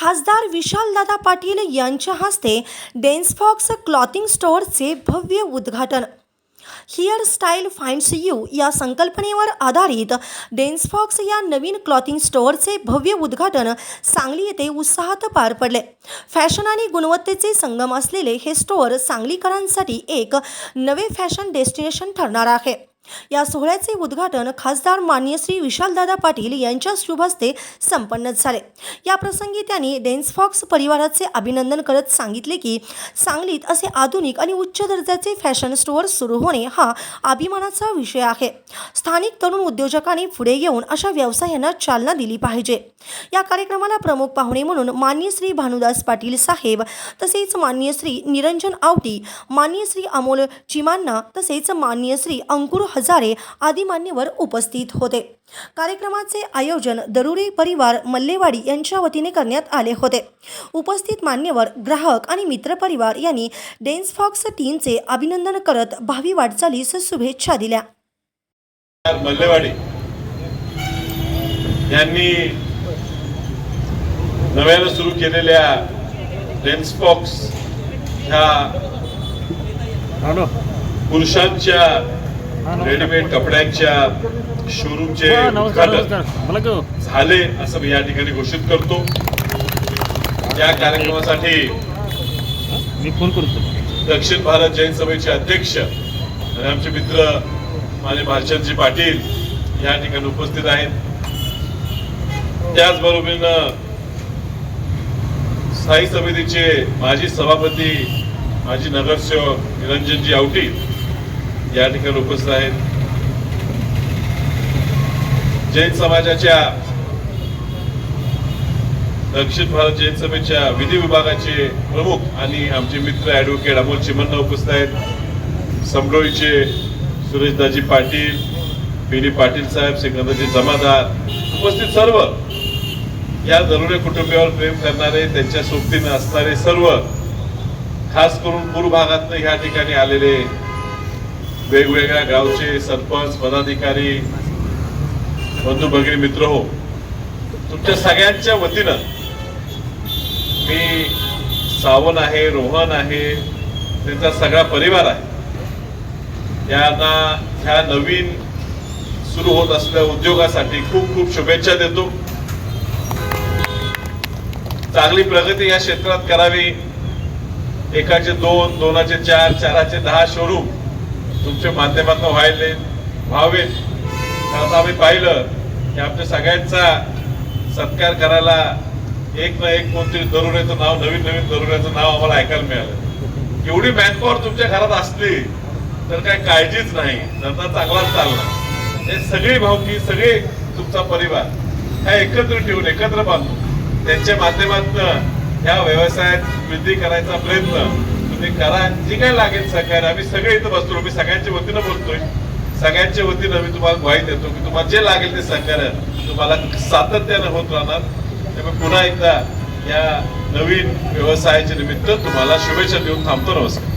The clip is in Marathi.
खासदार विशालदादा पाटील यांच्या हस्ते डेन्सफॉक्स क्लॉथिंग स्टोअरचे भव्य उद्घाटन. हिअर स्टाईल फाइंड्स यू या संकल्पनेवर आधारित डेन्सफॉक्स या नवीन क्लॉथिंग स्टोअरचे भव्य उद्घाटन सांगली येथे उत्साहात पार पडले. फॅशन आणि गुणवत्तेचे संगम असलेले हे स्टोअर सांगलीकरांसाठी एक नवे फॅशन डेस्टिनेशन ठरणार आहे. या सोहळ्याचे उद्घाटन खासदार मान्य श्री विशालदादा पाटील यांच्या शुभ हस्ते संपन्न झाले. या प्रसंगी त्यांनी डेन्सफॉक्स परिवाराचे अभिनंदन करत सांगितले की सांगलीत असे आधुनिक आणि उच्च दर्जाचे फॅशन स्टोअर सुरू होणे हा अभिमानाचा विषय आहे. स्थानिक तरुण उद्योजकांनी पुढे येऊन अशा व्यवसायांना चालना दिली पाहिजे. या कार्यक्रमाला प्रमुख पाहुणे म्हणून मान्य श्री भानुदास पाटील साहेब तसेच मान्य श्री निरंजन आवटी मान्य श्री अमोल चिमान्ना तसेच मान्य श्री अंकुर हजारे आदी मान्यवर उपस्थित होते. कार्यक्रमाचे आयोजन दरुरे परिवार मल्लेवाडी यांच्या वतीने करण्यात आले होते. उपस्थित मान्यवर ग्राहक आणि मित्रपरिवार यांनी डेन्सफॉक्स टीमचे अभिनंदन करत भावी वाटचालीस शुभेच्छा दिल्या. मल्लेवाडी यांनी नव्यानं सुरू केलेल्या लेन्सबॉक्स ह्या पुरुषांच्या रेडीमेड कपड्यांच्या शोरूमचे हा, उद्घाटन. झाले असं मी या ठिकाणी घोषित करतो. या कार्यक्रमासाठी मी फोन करतो. दक्षिण भारत जैन सभेचे अध्यक्ष आणि आमचे मित्र माझे भालचंदजी पाटील या ठिकाणी उपस्थित आहेत. त्याचबरोबरीनं स्थायी समितीचे माजी सभापती माजी नगरसेवक निरंजनजी आवटी या ठिकाणी उपस्थित आहेत. जैन समाजाच्या दक्षिण भारत जैन सभेच्या विधी विभागाचे प्रमुख आणि आमचे मित्र ऍडव्होकेट अमोल चिमन्ना उपस्थित आहेत. समडोळीचे सुरेशदाजी पाटील पिरी पाटील साहेब सिकंदरजी जमादार उपस्थित सर्व. या दरोडे कुटुंबियावर प्रेम करणारे त्यांच्या सोबतीने असणारे सर्व खास करून पूर्व भागातनं ह्या ठिकाणी आलेले वेगवेगळ्या गावचे सरपंच पदाधिकारी बंधू भगिनी मित्र हो तुमच्या सगळ्यांच्या वतीनं मी सावन आहे रोहन आहे त्यांचा सगळा परिवार आहे. यांना ह्या नवीन सुरू होत असलेल्या उद्योगासाठी खूप खूप शुभेच्छा देतो. चांगली प्रगती या क्षेत्रात करावी. एकाचे दोन दोनाचे चार चाराचे दहा शोरूम तुमच्या माध्यमातून व्हायले व्हावेत. आता आम्ही पाहिलं की आमच्या सगळ्यांचा सत्कार करायला एक ना एक कोणतरी तरुणाचं नाव नवीन नवीन तरुणाचं नाव आम्हाला ऐकायला मिळालं. एवढी मॅनपॉवर तुमच्या घरात असली तर काय काळजीच नाही. धंदा चांगलाच चालला. हे सगळी भावकी सगळे तुमचा परिवार हा एकत्र ठेवून एकत्र बांधून त्यांच्या माध्यमातून ह्या व्यवसायात वृद्धी करायचा प्रयत्न ते करा. जी काय लागेल सहकार्य आम्ही सगळे इथं बसतो. मी सगळ्यांच्या वतीनं बोलतोय. सगळ्यांच्या वतीनं मी तुम्हाला ग्वाही देतो की तुम्हाला जे लागेल ते सहकार्य तुम्हाला सातत्यानं होत राहणार. त्यामुळे पुन्हा एकदा या नवीन व्यवसायाच्या निमित्त तुम्हाला शुभेच्छा देऊन थांबतो. नमस्कार.